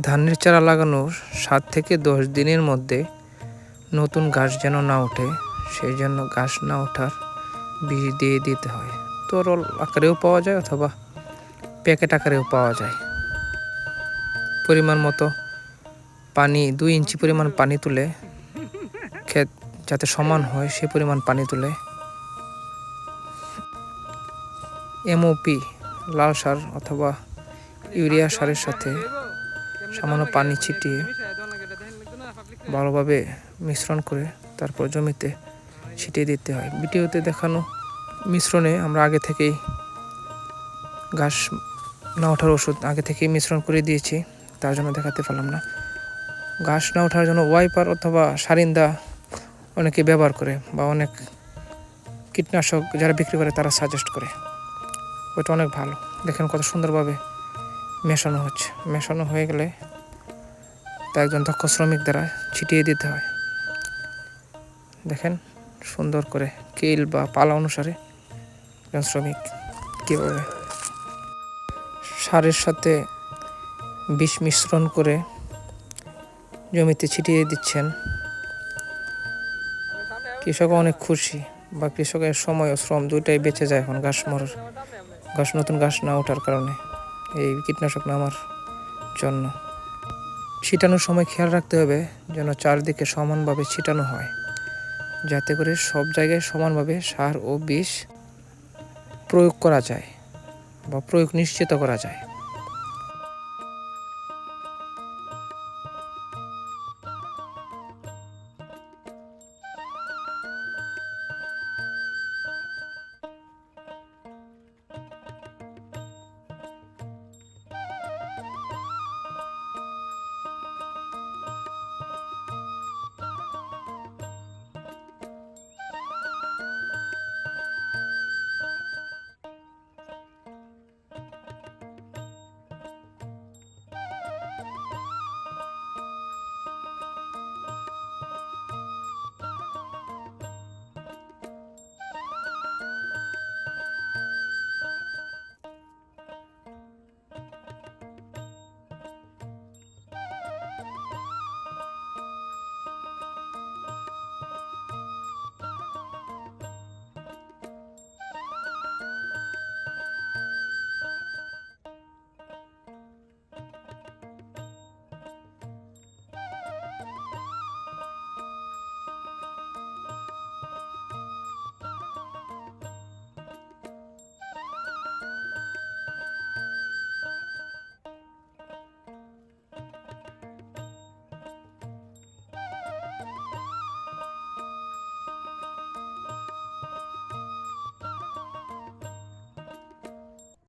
ধানের চারা লাগানোর সাত থেকে দশ দিনের মধ্যে নতুন গাছ যেন না ওঠে, সেই জন্য গাছ না ওঠার বীজ দিয়ে দিতে হয়। তরল আকারেও পাওয়া যায় অথবা প্যাকেট আকারেও পাওয়া যায়। পরিমাণ মতো পানি, দুই ইঞ্চি পরিমাণ পানি তুলে ক্ষেত যাতে সমান হয়, সে পরিমাণ পানি তুলে এমওপি লাল সার অথবা ইউরিয়া সারের সাথে সামান্য পানি ছিটিয়ে ভালোভাবে মিশ্রণ করে তারপর জমিতে ছিটিয়ে দিতে হয়। ভিডিওতে দেখানো মিশ্রণে আমরা আগে থেকেই ঘাস না ওঠার ওষুধ আগে থেকেই মিশ্রণ করে দিয়েছি, তার জন্য দেখাতে পারলাম না। ঘাস না ওঠার জন্য ওয়াইপার অথবা সারিন্দা অনেকে ব্যবহার করে বা অনেক কীটনাশক যারা বিক্রি করে তারা সাজেস্ট করে। ওটা অনেক ভালো। দেখেন কত সুন্দরভাবে মেশানো হচ্ছে। মেশানো হয়ে গেলে তা একজন দক্ষ শ্রমিক দ্বারা ছিটিয়ে দিতে হয়। দেখেন সুন্দর করে কিল বা পালা অনুসারে একজন শ্রমিক কীভাবে সারের সাথে বিষ মিশ্রণ করে জমিতে ছিটিয়ে দিচ্ছেন। কৃষক অনেক খুশি বা কৃষকের সময় ও শ্রম দুইটাই বেঁচে যায় এখন ঘাস মরার ঘাস, নতুন ঘাস না ওঠার কারণে। এই কীটনাশক নামার জন্য। ছিটানোর সময় খেয়াল রাখতে হবে যেন চারদিকে সমানভাবে ছিটানো হয়, যাতে করে সব জায়গায় সমানভাবে সার ও বিষ প্রয়োগ করা যায় বা প্রয়োগ নিশ্চিত করা যায়।